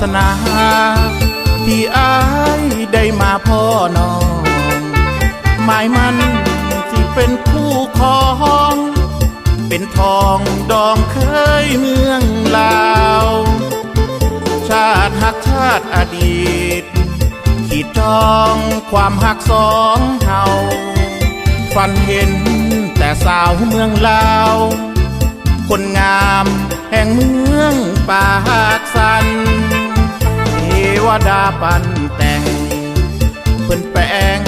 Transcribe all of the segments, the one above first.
สนา ที่อายได้มาพ่อน้องหมายมันที่เป็นคู่ครอง เป็นทองดองเคยเมืองลาว ชาติหักชาติอดีต ขีดจองความหักสองเฮาฝันเห็นแต่สาวเมืองลาวคนงามแห่งเมืองปากสัน ดาปันแต่งเพิ่นแปลง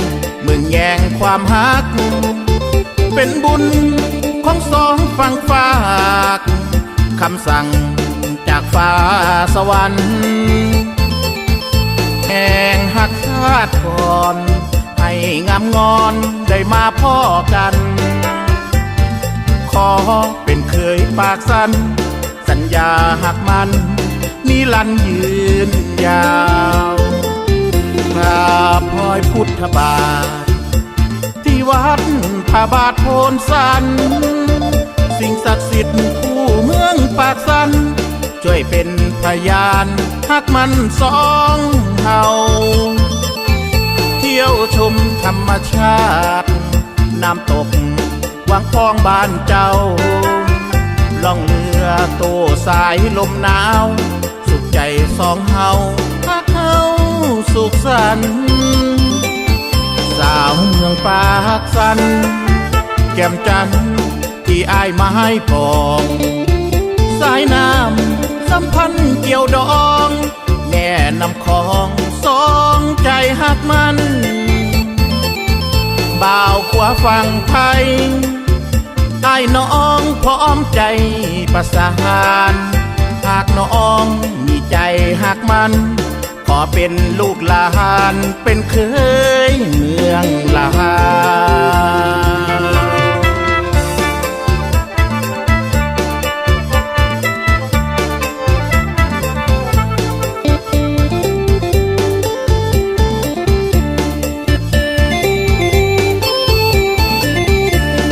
มืองแยงความหัก เป็นบุญของสองฝั่งฝากคำสั่งจากฟ้าสวรรค์แห่งหักชาติก่อน ให้งามงอนได้มาพ่อกัน ขอเป็นเคยปากสัน สัญญาหักมัน นิรันดร์ยืนยาวกราบพลอยพุทธบาท ที่วัดพระบาทโพนสัน สิ่งศักดิ์สิทธิ์คู่เมืองปากสัน ช่วยเป็นพยานหักมันสองเฮาเที่ยวชมธรรมชาติ น้ำตกวังทองบ้านเจ้าล่องเรือโตสายลมหนาว องเฮาฮักเฮาสุขสันต์สาวเมืองปากสัน แก้มจันที่อายมาให้ปอง สายน้ำสัมพันธ์เกี่ยวดองแม่นำของสองใจหักมันบ่าวขวาฟังไทยไอ้ายน้องพร้อมใจประสานหากน้อง ใจหักมัน ขอเป็นลูกหลานเป็นเคยเมืองลาว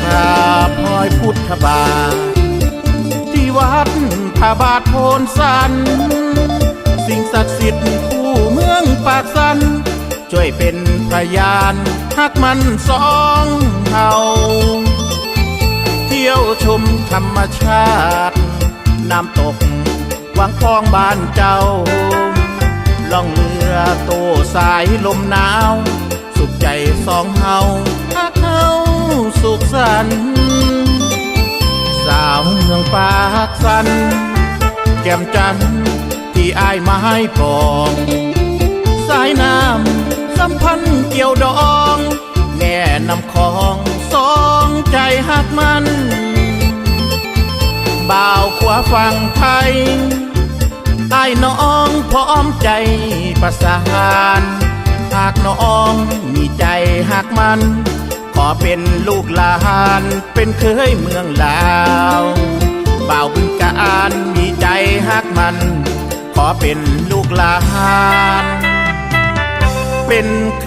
พระพลอยพุทธบาทที่วัดพระบาทโพนสัน สิ่งศักดิ์สิทธิ์คู่เมืองปากสัน ช่วยเป็นพยานหักมันสองเฮาเที่ยวชมธรรมชาติ น้ำตกวังทองบ้านเจ้า ล่องเรือโตสายลมหนาว สุขใจสองเฮาฮักเฮาสุขสันสาวเมืองปากสันแก้มจันท อายมาให้ปอง สายน้ำสัมพันธ์เกี่ยวดองแม่นำของสองใจหักมันบ่าวขวาฟังไทยไอ้ายน้องพร้อมใจประสานหากน้องมีใจหักมัน ขอเป็นลูกหลานเป็นเคยเมืองลาวบ่าวบึงการมีใจหักมัน เป็นลูกหลาน เป็นเค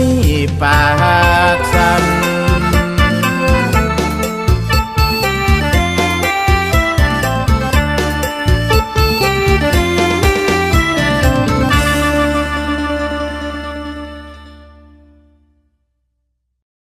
ยปากสัน